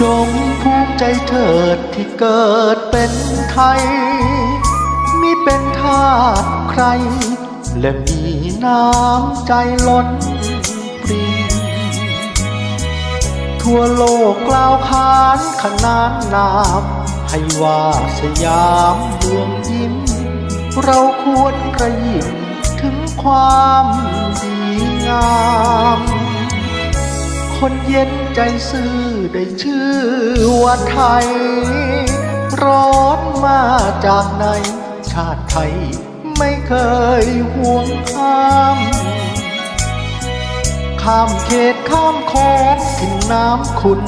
จงภูมิใจเถิดที่เกิดเป็นไทยมิเป็นทาสใคร และมีน้ำใจล้นปรี ทั่วโลกกล่าวขานขนานนามให้ว่าสยามเมืองยิ้ม เราควรกระยิมถึงความดีงาม คนเย็นใจซื่อได้ชื่อว่าไทย ร้อนมาจากไหน ชาติไทยไม่เคยห่วงข้าม ข้ามเขตข้ามคอนถึงน้ำคุณ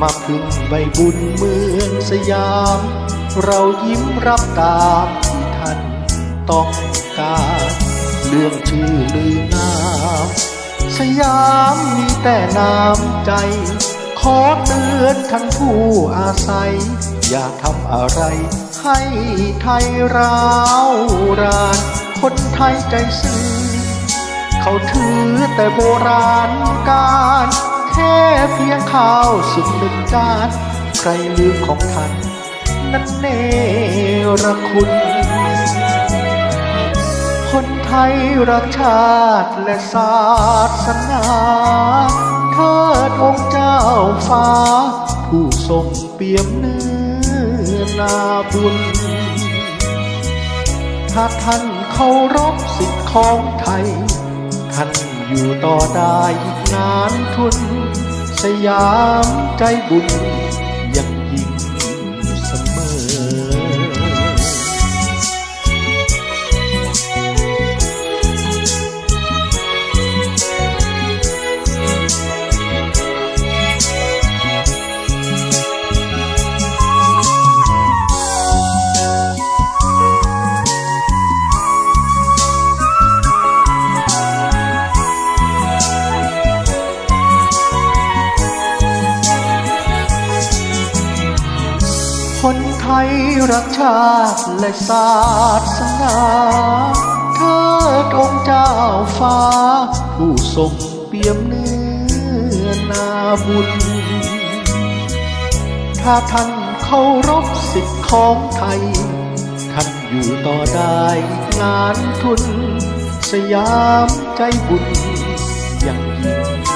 มาพึ่งใบบุญเมืองสยาม เรายิ้มรับตามที่ท่านต้องการ เรื่องชื่อลืองาม สยามมี แต่น้ำใจ ขอเตือนท่านผู้อาศัย อย่าทำอะไร ให้ไทยร้าวราน คนไทยใจซื่อ เขาถือแต่โบราณการ แค่เพียงข้าวสุกหนึ่งจาน ใครลืมของท่าน นั้นเนรคุณคนไทยรักชาติและศาสนา องค์เจ้าฟ้า ผู้ทรงเปี่ยมเนื้อนาบุญ ถ้าท่านเคารพสิทธิของไทย ท่านอยู่ต่อได้อีกนานทุน สยามใจบุญ คนไทยรักชาติและศาสนาเทิดองค์เจ้าฟ้า ผู้ทรงเปี่ยมเนื้อนาบุญ ถ้าท่านเคารพสิทธิของไทย ท่านอยู่ต่อได้นานทุน สยามใจบุญยังยิ่ง